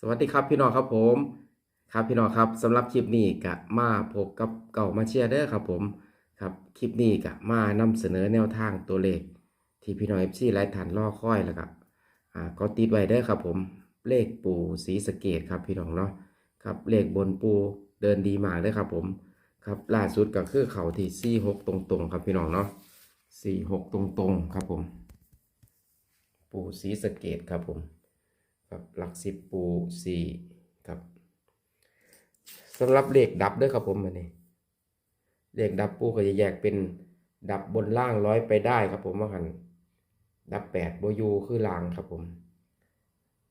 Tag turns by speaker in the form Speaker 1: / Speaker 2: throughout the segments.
Speaker 1: สวัสดีครับพี่น้องครับผม ครับพี่น้องครับสำหรับคลิปนี้กะมาพบกับเก่ามาเชียร์เด้อครับผมครับคลิปนี้กะมานำเสนอแนวทางตัวเลข ที่พี่น้องเอฟซีหลายท่านรอค่อยแล้วก็อ่าก็ติดไว้เด้อครับผมเลขปูสีสเกตครับพี่น้องเนาะครับเลขบนปูเดินดีมากเด้อครับผม ครับล่าสุดก็คือเขาที่สี่หกตรงๆ ครับพี่น้องเนาะสี่หกตรงๆ ครับผม ปูสีสเกตครับผม ครับหลักสิบปูสี่ครับสำหรับเลขดับด้วยครับผมอันนี้เลขดับปูก็จะแยกเป็นดับบนล่างร้อยไปได้ครับผมว่าหันดับแปดโบอยูคือล่างครับผม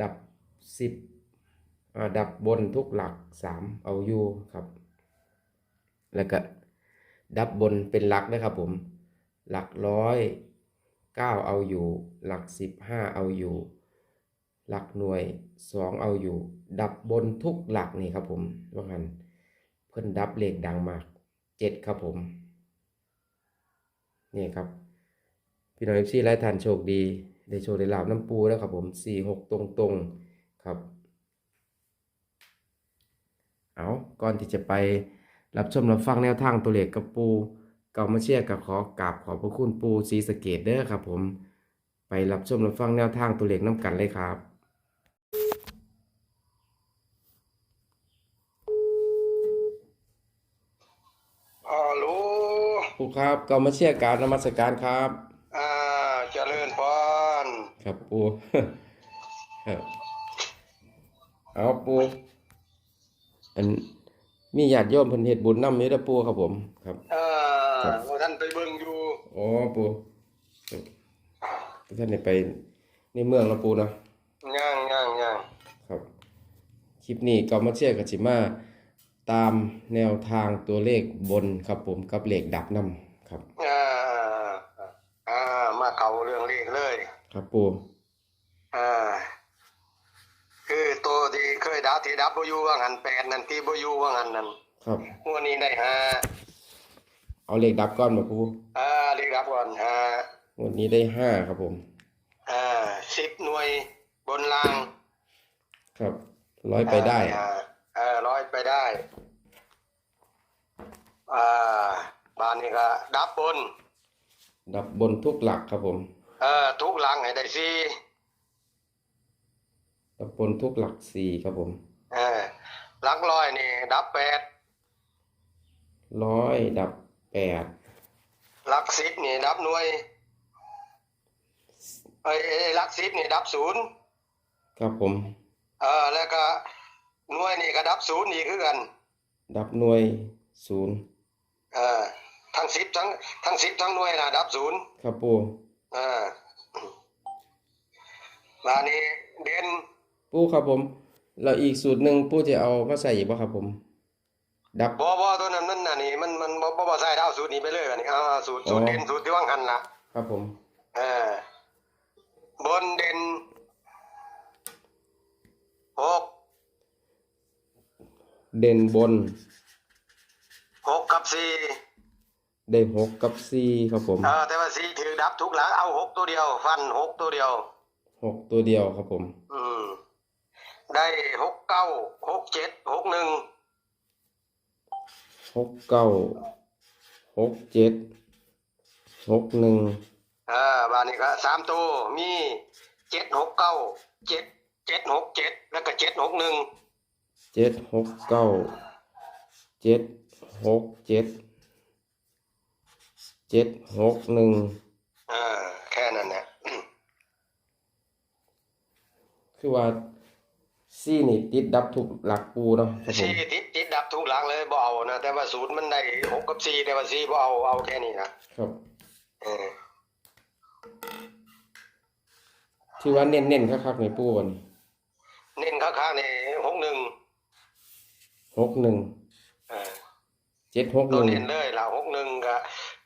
Speaker 1: ดับสิบดับบนทุกหลักสามเอาอยูครับ แล้วก็ดับบนเป็นหลักนะครับผม หลักร้อยเก้าเอาอยู่ หลักสิบห้าเอาอยู่ หลักหน่วยสองเอาอยู่ ดับบนทุกหลักนี่ครับผมว่างันเพิ่นดับเลขดังมากเจ็ดครับผมนี่ครับ พี่น้องเอฟซีหลายท่านโชคดี ได้โชคได้ลาบน้ำปูแล้วครับผมสี่หกตรงตรงครับ เอาก่อนที่จะไปรับชมรับฟังแนวทางตัวเลขกับปูเก่ามาเชียร์กับขอกราบขอบพระคุณปูสีสเกตเด้อครับผมไปรับชมรับฟังแนวทางตัวเลขน้ำกันเลยครับ
Speaker 2: อ๋อรู้
Speaker 1: ปูครับเก่ามาเชียร์การนมัสการครับ
Speaker 2: อ่าเจริญพร
Speaker 1: ครับปูครับเอาปูอันมีญาติโยมเพิ่นเฮ็ดบุญนำอยู่เด้อปูครับผมครับ
Speaker 2: อ่า
Speaker 1: ครับ
Speaker 2: ว่าท่านไปเบิ่งอยู่
Speaker 1: อ๋อปูครับท่านได้ไปในเมืองแล้วปูเนาะ
Speaker 2: ย่างย่างย่าง
Speaker 1: ครับคลิปนี้ก็มาเชื่อกับจิมา ตามแนวทางตัวเลขบนครับผมกับเลขดับนำครับ
Speaker 2: อ่าอ่ามาเข้าเรื่องเลขเลย
Speaker 1: ครับปู
Speaker 2: อ่าคือตัวที่เคยดับที่ดับบ่อยู่ว่างันแปดนั่นที่บ่อยู่ว่างันนั่น
Speaker 1: ครับ
Speaker 2: งวดนี้ได้ห้า
Speaker 1: เอาเลขดับก่อนมาปู
Speaker 2: อ่าเลขดับก่อนห้า
Speaker 1: วันนี้ได้ห้าครับผม
Speaker 2: อ่าสิบหน่วยบนล่าง
Speaker 1: ครับร้อยไปได้
Speaker 2: อ่าเออร้อยไปได้ อ่าบ้านนี้ก็ดับบน
Speaker 1: ดับบนทุกหลักครับผม
Speaker 2: เอ่อทุกหลังให้ได้สี่
Speaker 1: ดับบนทุกหลักสี่ครับผม
Speaker 2: เออหลักร้อยนี่ดับแปด
Speaker 1: ร้อยดับแปด
Speaker 2: หลักสิบนี่ดับหน่วยเอ้ยเอ้ยหลักสิบนี่ดับศูนย์
Speaker 1: ครับผม
Speaker 2: เออแล้วก็หน่วยนี่ก็ดับศูนย์นี่คือกัน
Speaker 1: ดับหน่วยศูนย์
Speaker 2: เออทั้งสิบทั้งทั้งสิบทั้งหน่วยนะดับศูนย์
Speaker 1: ครับปู
Speaker 2: เออมานี่เด่น
Speaker 1: ปูครับผมแล้วอีกสูตรหนึ่งปูจะเอามาใส่อีกบ่ครับผม ดับ
Speaker 2: บ่บ่ตัวนั้นมันน่ะนี่มันมันบ่บ่บ่ใส่เอาสูตรนี้ไปเลยอันนี้เอาสูตรสูตร
Speaker 1: อ๋อ
Speaker 2: เด่นสูตรที่ว่างหันล่ะ
Speaker 1: ครับผม
Speaker 2: เออบนเด่นหก
Speaker 1: เด่นบน
Speaker 2: หกกับสี่
Speaker 1: ได้หกกับสี่ครับผม
Speaker 2: เออแต่ว่าสี่ถือดับทุกหลังเอาหกตัวเดียว ฟันหกตัวเดียว
Speaker 1: หกตัวเดียวครับผม
Speaker 2: อืม ได้หกเก้าหกเจ็ดหกหนึ่ง
Speaker 1: หกเก้าหกเจ็ดหกหนึ่ง
Speaker 2: เออบานนี้ก็สามตัวมีเจ็ดหกเก้าเจ็ดเจ็ดหกเจ็ดแล้วก็เจ็ดหกหนึ่ง
Speaker 1: เจ็ดหกเก้าเจ็ด หกเจ็ดเจ็ดหกหนึ่ง
Speaker 2: เออแค่นั้นเนี่ย
Speaker 1: คือว่าสี่นี่ติดดับถูกหลักปูเนาะครับผม
Speaker 2: สี่ติดติดดับทุกหลังเลยบ่เอานะแต่ว่าศูนย์มันได้หกกับสี่แต่ว่าสี่บ่เอาเอาแค่นี้นะครับเออ
Speaker 1: ที่ว่าเน้นเน้นๆคักๆในปูวัน
Speaker 2: เน้นข้างๆนี่หกหนึ่ง
Speaker 1: หกหนึ่ง
Speaker 2: เออ
Speaker 1: เจ็ดหกห
Speaker 2: ตัว
Speaker 1: นึ่ง
Speaker 2: เน้นเลยล่ะหกหนึ่งกับ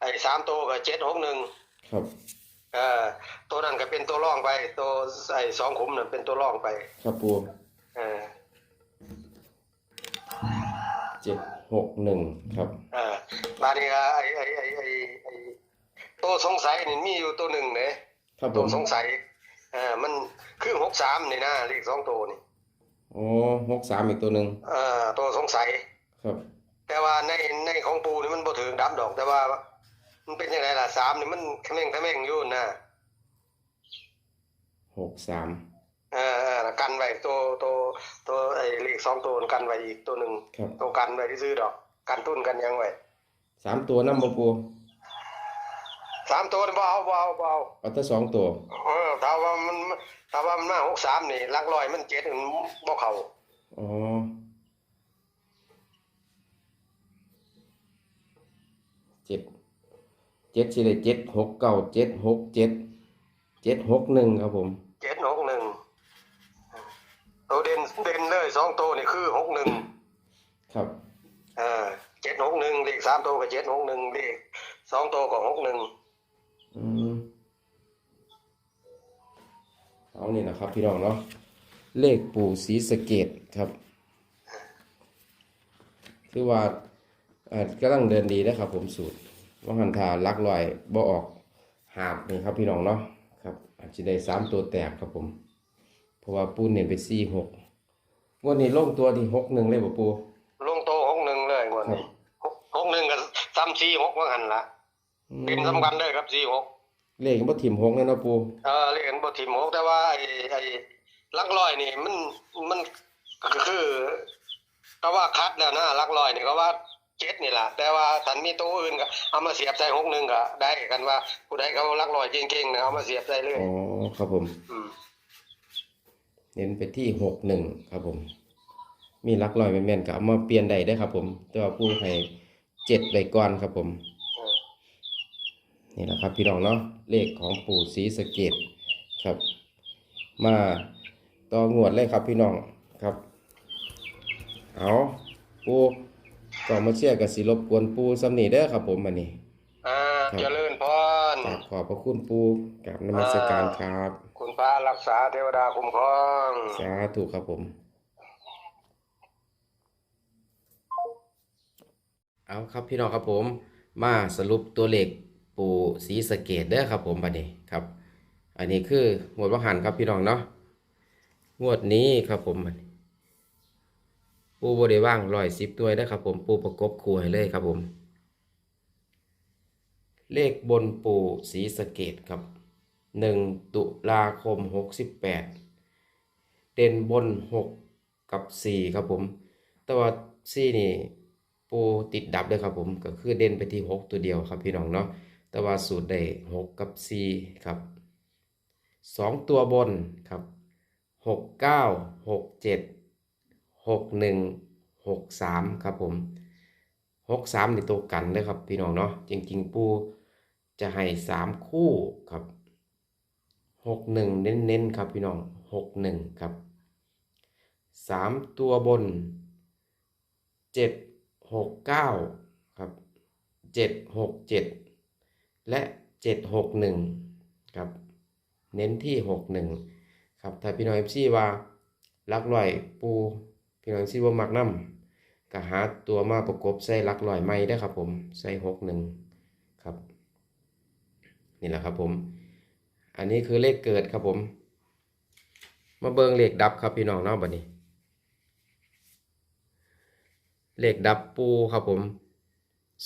Speaker 2: ไอ้สามตัวกับเจ็ดหกหนึ่ง
Speaker 1: ครับ
Speaker 2: เออตัวนั้นก็เป็นตัวร่องไป ตัวไอ้สองขุมนั่นเป็นตัวร่องไป
Speaker 1: ครับปู
Speaker 2: เออ
Speaker 1: เจ็ดหกหนึ่งครับ
Speaker 2: เออมาดีก็ไอ้ไอ้ไอ้ไอ้ไอ้ตัวสงสัยนี่มีอยู่ตัวหนึ่งเนี่ย
Speaker 1: ครับผ
Speaker 2: ตัว
Speaker 1: ม
Speaker 2: สงสัยเออมันคือหกสามนี่นะเลขสองตัวนี่
Speaker 1: อ๋อหกสามอีกตัวหนึ่ง
Speaker 2: เอ่อตัวสงสัย
Speaker 1: ครับ
Speaker 2: แต่ว่าในในของปูนี่มันบ่ถึงดับดอก แต่ว่า มันเป็นยังไงล่ะสามนี่มันเขม่งเขม่งอยู่นะ
Speaker 1: หกสาม
Speaker 2: เออเออกันไว้ตัวตัวตัวไอ้เลขสองตัวกันไว้อีกตัวหนึ่ง
Speaker 1: ครับ
Speaker 2: ตัวกันไว้ที่ซื้อดอก กันตุ้นกันยังไว้
Speaker 1: สามตัวน้ำบ่ปู
Speaker 2: สามตัวนี่บ่เอาบ่เอาบ่เอา
Speaker 1: เอาแต่สองตัว
Speaker 2: เออถ้าว่ามันถ้าว่ามันมาหกสามนี่หลักร้อยมันเจ็ดมันบ่เข้า
Speaker 1: อ๋อ เจ็ดเจ็ดสิได้เจ็ดหกเก้าเจ็ดหกเจ็ดเจ็ดหกหนึ่งครับผม
Speaker 2: เจ็ดหกหนึ่งตัวเด่นเด่นเลยสองตัวนี่คือหกหนึ่ง
Speaker 1: ครับ
Speaker 2: เออเจ็ดหกหนึ่งเลขสามตัวก็เจ็ดหกหนึ่งเลขสองตัวก็หกหนึ่ง
Speaker 1: อืมเอานี่นะครับ พี่น้องเนาะเลขปู่สีสะเกตครับ คือว่าอ่า กำลังเดินดีนะครับ ผมสูตรว่าหันทาลักลอยบ่ออกหาบนี่ครับพี่น้องเนาะครับอาจจะได้สามตัวแตกครับผม เพราะว่าปูเน้นไปสี่หกงวดนี้ลงตัวที่หกหนึ่งเลยบ่ปู
Speaker 2: ลงโตหกหนึ่งเลยงวดนี้หกหกหนึ่งกับซ้ำสี่หกว่าหันละ
Speaker 1: อืม
Speaker 2: เป็นสำคัญเลยครับสี่หก
Speaker 1: เลขบ่ถิ่มหกเลยเนาะปู
Speaker 2: เออเรียนบททีมหกแต่ว่าไอ้ไอ้หลักร้อยนี่มันมันก็คือก็ว่าคัดแล้วนะหลักร้อยนี่ก็ว่า เจ็ดนี่แหละแต่ว่าถ้ามีตัวอื่นก็เอามาเสียบใส่หกหนึ่งก็ได้กันว่าผู้ใดเขาหลักร้อยเก่งๆนะเอามาเสียบใส่เลย
Speaker 1: อ๋อครับผม
Speaker 2: อืม
Speaker 1: เน้นไปที่หกหนึ่งครับผม มีหลักลอยแม่นๆก็เอามาเปลี่ยนได้ได้อครับ ผมแต่ว่าผู้ให้เจ็ดไปก่อนครับผม
Speaker 2: เออ
Speaker 1: นี่แหละครับพี่น้องเนาะเลขของปู่ศรีสะเกดครับ มาต่องวดเลยครับพี่น้องครับ เอาปู ก่อนมาเชื่อกับสิรบกวนปูสำนีเด้อครับผมวันนี้
Speaker 2: อ่า
Speaker 1: ครับ
Speaker 2: เจริญพร
Speaker 1: กราบขอบพระคุณปูกับนมัสการครับ
Speaker 2: คุณพระรักษาเทวดาคุ้มครอง
Speaker 1: สาธุครับผม เอาครับพี่น้องครับผม มาสรุปตัวเลขปู่ศรีสะเกดเด้อครับผมบัดนี้ครับ อันนี้คืองวดว่าหันครับพี่น้องเนาะงวดนี้ครับผมบัดนี้ ปูบได้ว่างร้อยสิบตัวได้ครับผมปูประกบคู่ให้เลยครับผม เลขบนปู่ศรีสเกดครับหนึ่งตุลาคมหกสิบแปดเด่นบนหกกับสี่ครับผม แต่ว่าสี่นี่ปูติดดับเลยครับผมก็คือเด่นไปที่หกตัวเดียวครับพี่น้องเนาะแต่ว่าสูตรได้หกกับสี่ครับสองตัวบนครับหกเก้าหกเจ็ดหนึ่งหกสามครับผมหกสามในตัวกันเลยครับพี่น้องเนาะจริง ๆ ปูจะให้สามคู่ครับหกหนึ่งเน้นๆครับพี่น้องหกหนึ่งครับสามตัวบนเจ็ดหกเก้าครับเจ็ดหกเจ็ดและเจ็ดหกหนึ่งครับ เน้นที่หกหนึ่งครับถ้าพี่น้องเอฟซีว่าลักลอยปู พี่น้องซีว่ามักน้ำก็หาตัวมาประกบใส่ลักลอยไม้ได้ครับผมใส่หกหนึ่งครับ นี่แหละครับผม อันนี้คือเลขเกิดครับผม มาเบิงเลขดับครับพี่น้องเนาะบัดนี้ เลขดับปูครับผม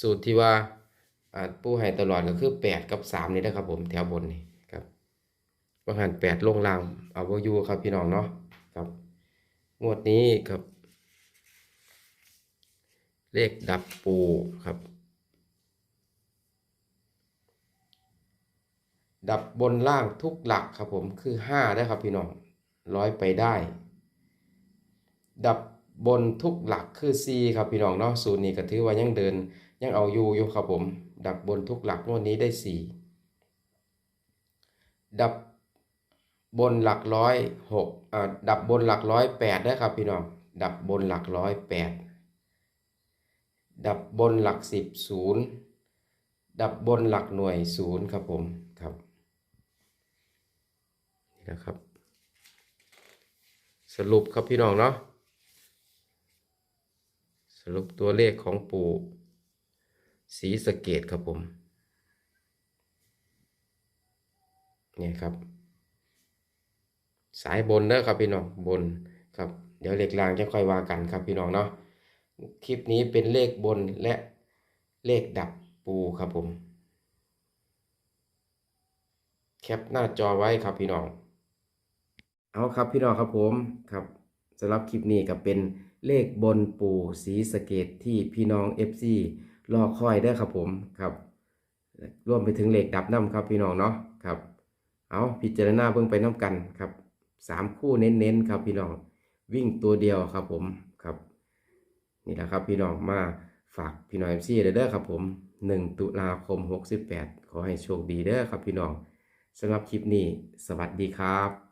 Speaker 1: สูตรที่ว่าปูให้ตลอดก็คือแปดกับสามนี่นะครับผมแถวบนนี่ครับบางหันแปดลงล่างเอาไว้ยูครับพี่น้องเนาะครับงวดนี้ครับ เลขดับปูครับ ดับบนล่างทุกหลักครับผมคือห้าได้ครับพี่น้องร้อยไปได้ ดับบนทุกหลักคือ C ครับพี่น้องเนาะสูตรนี้ก็ถือว่ายังเดินยังเอาอยู่อยู่ครับผม ดับบนทุกหลักงวดนี้ได้ 4 ดับบนหลักร้อยหกอ่าดับบนหลักร้อยแปดได้ครับพี่น้องดับบนหลักร้อยแปด ดับบนหลักสิบศูนย์ดับบนหลักหน่วยศูนย์ครับผมครับนี่นะครับ สรุปครับพี่น้องเนาะสรุปตัวเลขของปู่สีสเกตครับผมเนี่ยครับ สายบนเด้อครับพี่น้องบนครับ เดี๋ยวเหลขล่างจะค่อยว่ากันครับพี่น้องเนาะ คลิปนี้เป็นเลขบนและเลขดับปูครับผม แคปหน้าจอไว้ครับพี่น้อง เอาครับพี่น้องครับผมครับสำหรับคลิปนี้ก็เป็นเลขบนปู่ศรีสะเกดที่พี่น้อง FC รอคอยได้ครับผมครับรวมไปถึงเลขดับน้ำครับพี่น้องเนาะครับ เอาพิจารณาเบิ่งไปน้ำกันครับสามคู่เน้นๆครับพี่น้องวิ่งตัวเดียวครับผม นี่แหละครับพี่น้องมาฝากพี่น้อง FC เด้อครับผม 1 ตุลาคม 68 ขอให้โชคดีเด้อครับพี่น้องสำหรับคลิปนี้ สวัสดีครับ